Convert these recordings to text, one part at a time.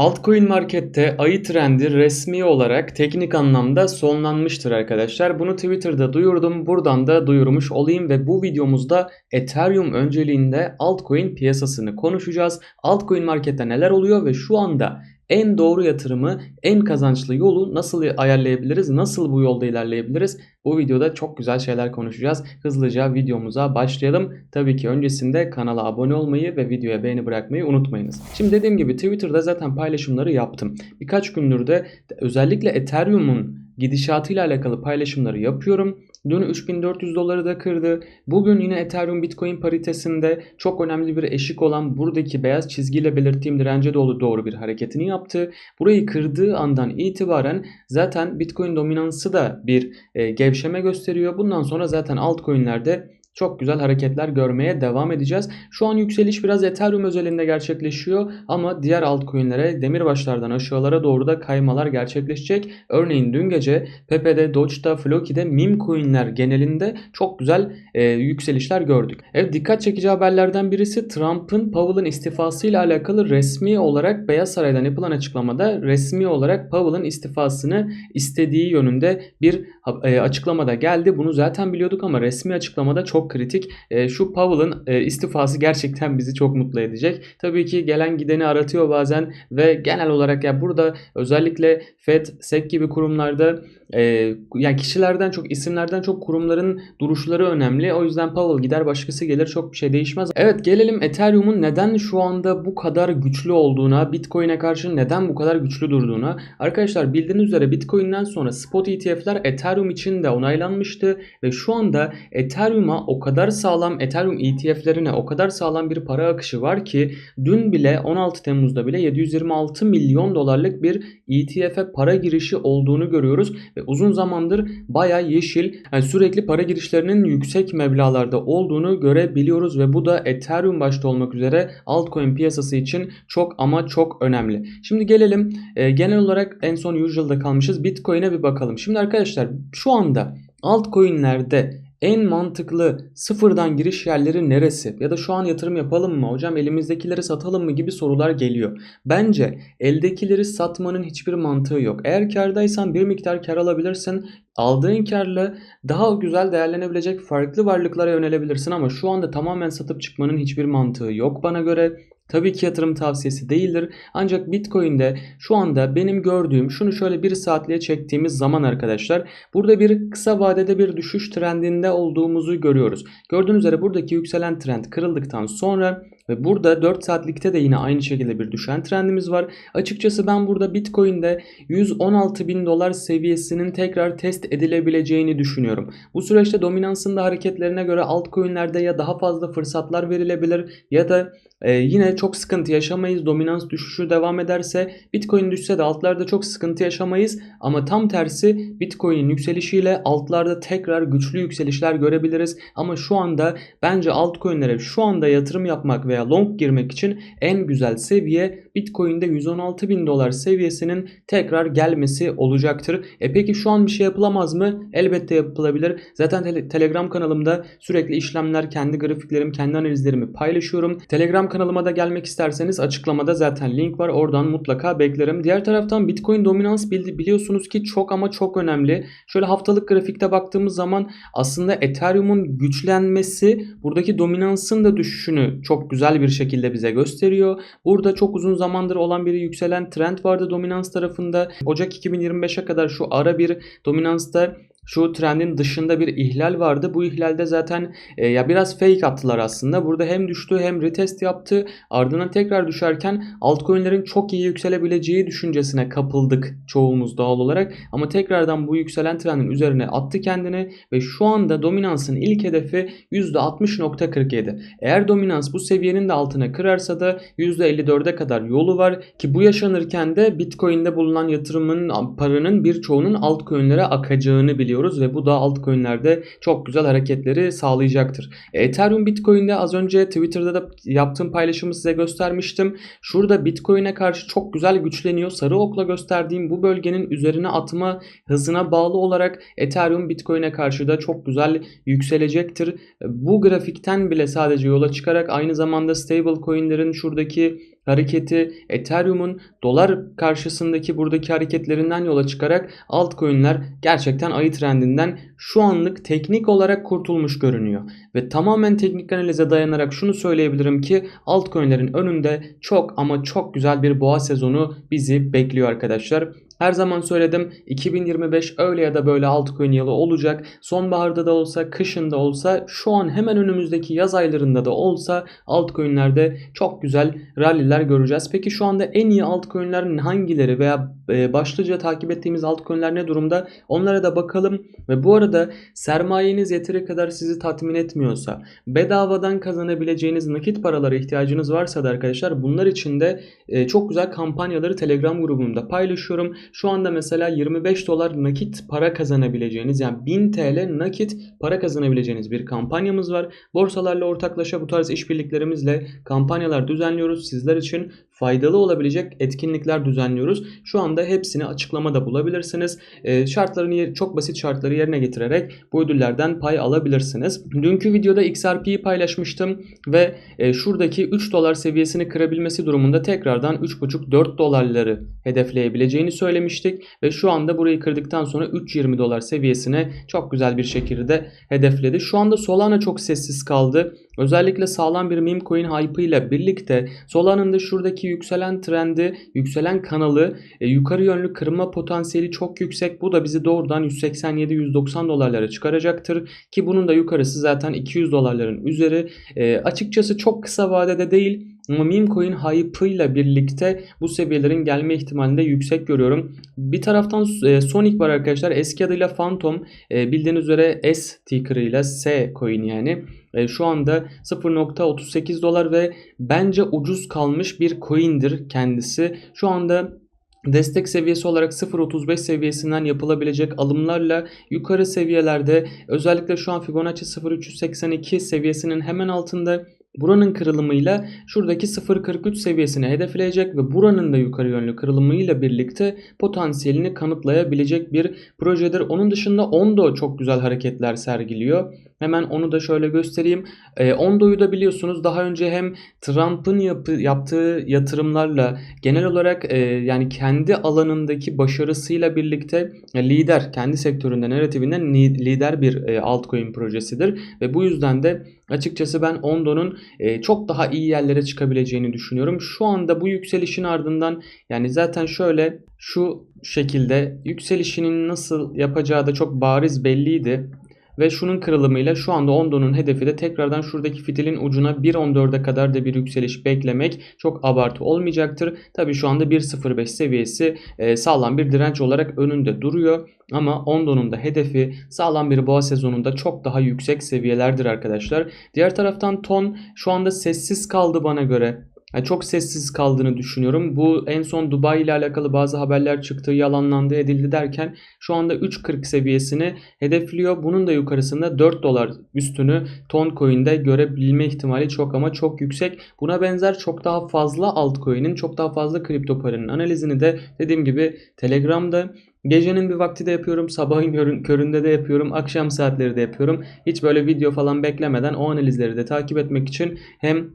Altcoin markette ayı trendi resmi olarak teknik anlamda sonlanmıştır arkadaşlar. Bunu Twitter'da duyurdum. Buradan da duyurmuş olayım ve bu videomuzda Ethereum önceliğinde altcoin piyasasını konuşacağız. Altcoin markette neler oluyor ve şu anda en doğru yatırımı, en kazançlı yolu nasıl ayarlayabiliriz? Nasıl bu yolda ilerleyebiliriz? Bu videoda çok güzel şeyler konuşacağız. Hızlıca videomuza başlayalım. Tabii ki öncesinde kanala abone olmayı ve videoya beğeni bırakmayı unutmayınız. Şimdi dediğim gibi Twitter'da zaten paylaşımları yaptım. Birkaç gündür de özellikle Ethereum'un gidişatıyla alakalı paylaşımları yapıyorum. Dün 3400 doları da kırdı. Bugün yine Ethereum Bitcoin paritesinde çok önemli bir eşik olan buradaki beyaz çizgiyle belirttiğim dirence doğru doğru bir hareketini yaptı. Burayı kırdığı andan itibaren zaten Bitcoin dominansı da bir e, gevşeme gösteriyor. Bundan sonra zaten altcoin'lerde çok güzel hareketler görmeye devam edeceğiz. Şu an yükseliş biraz Ethereum özelinde gerçekleşiyor ama diğer altcoin'lere demirbaşlardan aşağılara doğru da kaymalar gerçekleşecek. Örneğin dün gece Pepe'de, Doge'da, Floki'de meme coin'ler genelinde çok güzel e, yükselişler gördük. Evet dikkat çekici haberlerden birisi Trump'ın Powell'ın istifası ile alakalı resmi olarak Beyaz Saray'dan yapılan açıklamada resmi olarak Powell'ın istifasını istediği yönünde bir e, açıklamada geldi. Bunu zaten biliyorduk ama resmi açıklamada çok kritik. E, şu Powell'ın e, istifası gerçekten bizi çok mutlu edecek. Tabii ki gelen gideni aratıyor bazen ve genel olarak ya burada özellikle Fed, SEC gibi kurumlarda e, yani kişilerden çok isimlerden çok kurumların duruşları önemli. O yüzden Powell gider başkası gelir çok bir şey değişmez. Evet gelelim Ethereum'un neden şu anda bu kadar güçlü olduğuna, Bitcoin'e karşı neden bu kadar güçlü durduğuna. Arkadaşlar bildiğiniz üzere Bitcoin'den sonra spot ETF'ler Ethereum için de onaylanmıştı ve şu anda Ethereum'a o kadar sağlam Ethereum ETF'lerine o kadar sağlam bir para akışı var ki dün bile 16 Temmuz'da bile 726 milyon dolarlık bir ETF'e para girişi olduğunu görüyoruz uzun zamandır baya yeşil yani sürekli para girişlerinin yüksek meblalarda olduğunu görebiliyoruz ve bu da Ethereum başta olmak üzere altcoin piyasası için çok ama çok önemli. Şimdi gelelim e, genel olarak en son usual'da kalmışız Bitcoin'e bir bakalım. Şimdi arkadaşlar şu anda altcoin'lerde en mantıklı sıfırdan giriş yerleri neresi? Ya da şu an yatırım yapalım mı? Hocam elimizdekileri satalım mı? gibi sorular geliyor. Bence eldekileri satmanın hiçbir mantığı yok. Eğer kardaysan bir miktar kar alabilirsin. Aldığın karla daha güzel değerlenebilecek farklı varlıklara yönelebilirsin ama şu anda tamamen satıp çıkmanın hiçbir mantığı yok bana göre. Tabii ki yatırım tavsiyesi değildir. Ancak Bitcoin'de şu anda benim gördüğüm şunu şöyle bir saatliğe çektiğimiz zaman arkadaşlar burada bir kısa vadede bir düşüş trendinde olduğumuzu görüyoruz. Gördüğünüz üzere buradaki yükselen trend kırıldıktan sonra ve burada 4 saatlikte de yine aynı şekilde bir düşen trendimiz var. Açıkçası ben burada Bitcoin'de 116 bin dolar seviyesinin tekrar test edilebileceğini düşünüyorum. Bu süreçte dominansında hareketlerine göre altcoin'lerde ya daha fazla fırsatlar verilebilir ya da ee, yine çok sıkıntı yaşamayız. Dominans düşüşü devam ederse Bitcoin düşse de altlarda çok sıkıntı yaşamayız. Ama tam tersi Bitcoin'in yükselişiyle altlarda tekrar güçlü yükselişler görebiliriz. Ama şu anda bence altcoin'lere şu anda yatırım yapmak veya long girmek için en güzel seviye Bitcoin'de 116 bin dolar seviyesinin tekrar gelmesi olacaktır. E peki şu an bir şey yapılamaz mı? Elbette yapılabilir. Zaten te- Telegram kanalımda sürekli işlemler, kendi grafiklerim, kendi analizlerimi paylaşıyorum. Telegram kanalıma da gelmek isterseniz açıklamada zaten link var. Oradan mutlaka beklerim. Diğer taraftan Bitcoin dominans biliyorsunuz ki çok ama çok önemli. Şöyle haftalık grafikte baktığımız zaman aslında Ethereum'un güçlenmesi buradaki dominansın da düşüşünü çok güzel bir şekilde bize gösteriyor. Burada çok uzun zamandır olan bir yükselen trend vardı dominans tarafında. Ocak 2025'e kadar şu ara bir dominansta şu trendin dışında bir ihlal vardı. Bu ihlalde zaten e, ya biraz fake attılar aslında. Burada hem düştü hem retest yaptı. Ardından tekrar düşerken altcoin'lerin çok iyi yükselebileceği düşüncesine kapıldık çoğumuz doğal olarak. Ama tekrardan bu yükselen trendin üzerine attı kendini ve şu anda dominansın ilk hedefi %60.47. Eğer dominans bu seviyenin de altına kırarsa da %54'e kadar yolu var ki bu yaşanırken de Bitcoin'de bulunan yatırımın paranın birçoğunun altcoin'lere akacağını biliyoruz biliyoruz ve bu da altcoin'lerde çok güzel hareketleri sağlayacaktır. Ethereum Bitcoin'de az önce Twitter'da da yaptığım paylaşımı size göstermiştim. Şurada Bitcoin'e karşı çok güzel güçleniyor. Sarı okla gösterdiğim bu bölgenin üzerine atma hızına bağlı olarak Ethereum Bitcoin'e karşı da çok güzel yükselecektir. Bu grafikten bile sadece yola çıkarak aynı zamanda stable coin'lerin şuradaki hareketi, Ethereum'un dolar karşısındaki buradaki hareketlerinden yola çıkarak altcoin'ler gerçekten ayı trendinden şu anlık teknik olarak kurtulmuş görünüyor. Ve tamamen teknik analize dayanarak şunu söyleyebilirim ki altcoin'lerin önünde çok ama çok güzel bir boğa sezonu bizi bekliyor arkadaşlar. Her zaman söyledim 2025 öyle ya da böyle altcoin yılı olacak. Sonbaharda da olsa, kışında olsa, şu an hemen önümüzdeki yaz aylarında da olsa altcoin'lerde çok güzel ralliler göreceğiz. Peki şu anda en iyi altcoin'ler hangileri veya e, başlıca takip ettiğimiz altcoin'ler ne durumda? Onlara da bakalım ve bu arada sermayeniz yeteri kadar sizi tatmin etmiyorsa, bedavadan kazanabileceğiniz nakit paralara ihtiyacınız varsa da arkadaşlar bunlar için de e, çok güzel kampanyaları Telegram grubumda paylaşıyorum. Şu anda mesela 25 dolar nakit para kazanabileceğiniz yani 1000 TL nakit para kazanabileceğiniz bir kampanyamız var. Borsalarla ortaklaşa bu tarz işbirliklerimizle kampanyalar düzenliyoruz. Sizler için faydalı olabilecek etkinlikler düzenliyoruz. Şu anda hepsini açıklamada bulabilirsiniz. E, şartlarını çok basit şartları yerine getirerek bu ödüllerden pay alabilirsiniz. Dünkü videoda XRP'yi paylaşmıştım ve e, şuradaki 3 dolar seviyesini kırabilmesi durumunda tekrardan 3,5-4 dolarları hedefleyebileceğini söylemiştik ve şu anda burayı kırdıktan sonra 3.20 dolar seviyesine çok güzel bir şekilde hedefledi. Şu anda Solana çok sessiz kaldı. Özellikle sağlam bir meme coin hype ile birlikte Solana'nın da şuradaki yükselen trendi, yükselen kanalı e, yukarı yönlü kırma potansiyeli çok yüksek. Bu da bizi doğrudan 187-190 dolarlara çıkaracaktır. Ki bunun da yukarısı zaten 200 dolarların üzeri. E, açıkçası çok kısa vadede değil meme coin hype'ıyla birlikte bu seviyelerin gelme ihtimalini de yüksek görüyorum. Bir taraftan e, Sonic var arkadaşlar. Eski adıyla Phantom. E, bildiğiniz üzere S ticker'ıyla S coin yani. E, şu anda 0.38 dolar ve bence ucuz kalmış bir coin'dir kendisi. Şu anda Destek seviyesi olarak 0.35 seviyesinden yapılabilecek alımlarla yukarı seviyelerde özellikle şu an Fibonacci 0.382 seviyesinin hemen altında buranın kırılımıyla şuradaki 0.43 seviyesini hedefleyecek ve buranın da yukarı yönlü kırılımıyla birlikte potansiyelini kanıtlayabilecek bir projedir. Onun dışında Ondo çok güzel hareketler sergiliyor. Hemen onu da şöyle göstereyim. E, Ondo'yu da biliyorsunuz daha önce hem Trump'ın yaptığı yatırımlarla genel olarak e, yani kendi alanındaki başarısıyla birlikte e, lider, kendi sektöründe narratifinden lider bir e, altcoin projesidir. Ve bu yüzden de açıkçası ben Ondo'nun e, çok daha iyi yerlere çıkabileceğini düşünüyorum. Şu anda bu yükselişin ardından yani zaten şöyle şu şekilde yükselişinin nasıl yapacağı da çok bariz belliydi. Ve şunun kırılımıyla şu anda Ondo'nun hedefi de tekrardan şuradaki fitilin ucuna 1.14'e kadar da bir yükseliş beklemek çok abartı olmayacaktır. Tabi şu anda 1.05 seviyesi e, sağlam bir direnç olarak önünde duruyor. Ama Ondo'nun da hedefi sağlam bir boğa sezonunda çok daha yüksek seviyelerdir arkadaşlar. Diğer taraftan ton şu anda sessiz kaldı bana göre. Yani çok sessiz kaldığını düşünüyorum. Bu en son Dubai ile alakalı bazı haberler çıktı, yalanlandı, edildi derken şu anda 3.40 seviyesini hedefliyor. Bunun da yukarısında 4 dolar üstünü ton coin'de görebilme ihtimali çok ama çok yüksek. Buna benzer çok daha fazla altcoin'in, çok daha fazla kripto paranın analizini de dediğim gibi Telegram'da Gecenin bir vakti de yapıyorum, sabahın köründe de yapıyorum, akşam saatleri de yapıyorum. Hiç böyle video falan beklemeden o analizleri de takip etmek için hem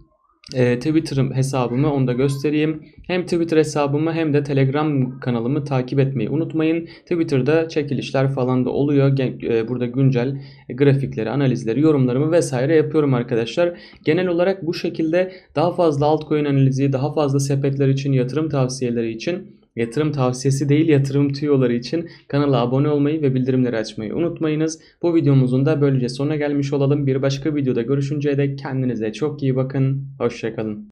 e, Twitter hesabımı onu da göstereyim. Hem Twitter hesabımı hem de Telegram kanalımı takip etmeyi unutmayın. Twitter'da çekilişler falan da oluyor. E, burada güncel grafikleri, analizleri, yorumlarımı vesaire yapıyorum arkadaşlar. Genel olarak bu şekilde daha fazla altcoin analizi, daha fazla sepetler için, yatırım tavsiyeleri için Yatırım tavsiyesi değil yatırım tüyoları için kanala abone olmayı ve bildirimleri açmayı unutmayınız. Bu videomuzun da böylece sonuna gelmiş olalım. Bir başka videoda görüşünceye dek kendinize çok iyi bakın. Hoşçakalın.